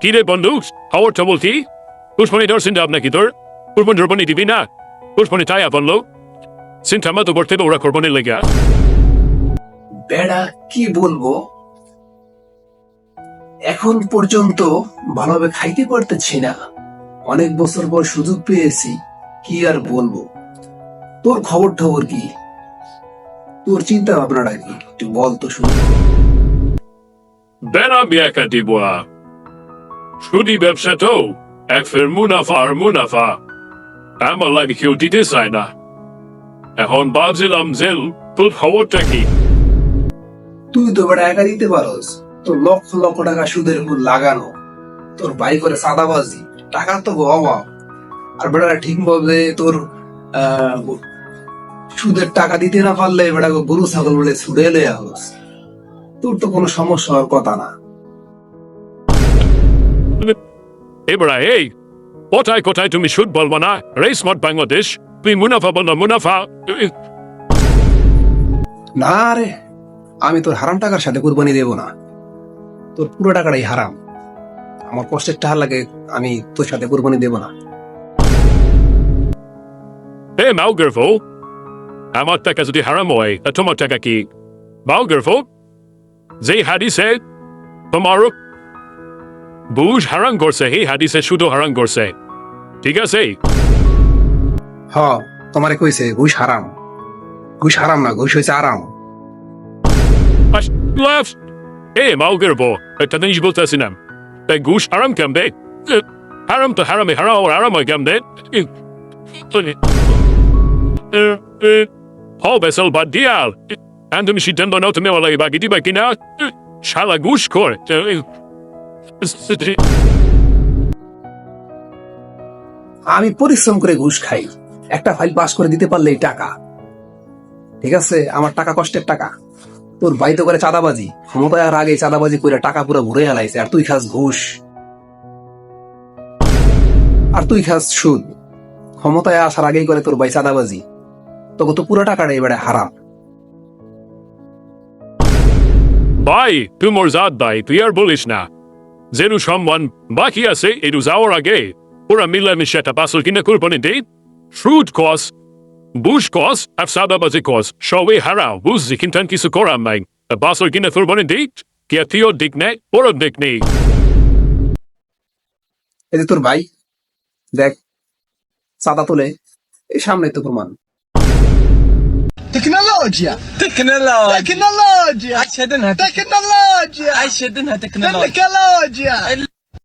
কি রে বন্ধু? খবরটা বলতি পুষ্পনি ধর চিন্তা ভাবনা কি তোর? পুষ্পন ধরপনি দিবি না? পুষ্পনি তাই বলল চিন্তা মতো করতে ওরা করবনি লেগে। বেড়া কি বলব? এখন পর্যন্ত ভালোভাবে খাইতে পারতেছি না। অনেক বছর পর সুযোগ পেয়েছি কি আর বলব? তোর খবর টবর কি? তোর চিন্তা ভাবনাটা কি? একটু বল তো শুনি। বেড়া দিব শুধু ব্যবসা তো এক ফের মুনাফা আর মুনাফা। আমার লাগে কেউ দিতে চায় না। এখন ভাবছিলাম জেল, তোর খবরটা কি? তুই তো বেড়া একা দিতে পারস। তোর লক্ষ লক্ষ টাকা সুদের উপর লাগানো। তোর বাই করে সাদাবাজি টাকার তো অভাব। আর বেড়া ঠিক ভাবে তোর সুদের টাকা দিতে না পারলে বেড়া গরু ছাগল বলে ছুড়ে এলে আহস তোর তো কোনো সমস্যা হওয়ার কথা না। এবার এই কোথায় কোথায় তুমি সুদ বলব না রেস মত বাংলাদেশ তুমি মুনাফা বল মুনাফা না রে আমি তোর হারাম টাকার সাথে কুরবানি দেব না। তোর পুরো টাকাটাই হারাম। আমার কষ্টের টাকা লাগে আমি তোর সাথে কুরবানি দেব না। এ মাউগারফো আমার টাকা যদি হারাম হয় তোমার টাকা কি? মাউগারফো যে হাদিসে তোমার বুঝ হারাম করছে সেই হাদিসে শুধু হারাম করছে। ঠিক আছে? হ তোমারে কইছে ঘুষ হারাম। ঘুষ হারাম না ঘুষ হয়েছে আরাম। left. E, Maugarbo, একটা জিনিস বলতেছি না তাই ঘুষ হারাম কেম দে হারাম তো হারামে হারাম আর হারাম কেম দে হবে সল বাদ দিয়াল। And তুমি সিদ্ধান্ত নাও তুমি আমার লাগে বাকি দিবা কিনা? শালা ঘুষ কর আমি পরিশ্রম করে ঘুষ খাই। একটা ফাইল পাস করে দিতে পারলে টাকা। ঠিক আছে? আমার টাকা কষ্টের টাকা। তোর বাইতে করে চাঁদাবাজি। ক্ষমতায় আর আগে চাঁদাবাজি করে টাকা পুরো ঘুরে হেলাইছে আর তুই খাস ঘুষ। আর তুই খাস সুদ। ক্ষমতায় আসার আগেই করে তোর ভাই চাঁদাবাজি। তোকে তো পুরো টাকাটা এবারে হারাম। ভাই, তুই মোর জাত ভাই। তুই আর বলিস না। যেনু সম্মান বাকি আছে এটু যাওয়ার আগে ওরা মিলামিশে একটা বাসল কিনা কুরবানি দে ফ্রুট কস বুশ কস আর সাদাবাজি কস সবই হারাও বুঝছি কিন্তু কিছু করার নাই বাসল কিনা কুরবানি দে কে তুইও দিক নেই ওরও দিক নেই এই যে তোর ভাই, দেখ, চাঁদা তোলে, এই সামনে তো প্রমাণ। تكنولوجيا. تكنولوجيا. تكنولوجيا. اشهد انها تكنولوجيا. اشهد انها تكنولوجيا. تكنولوجيا.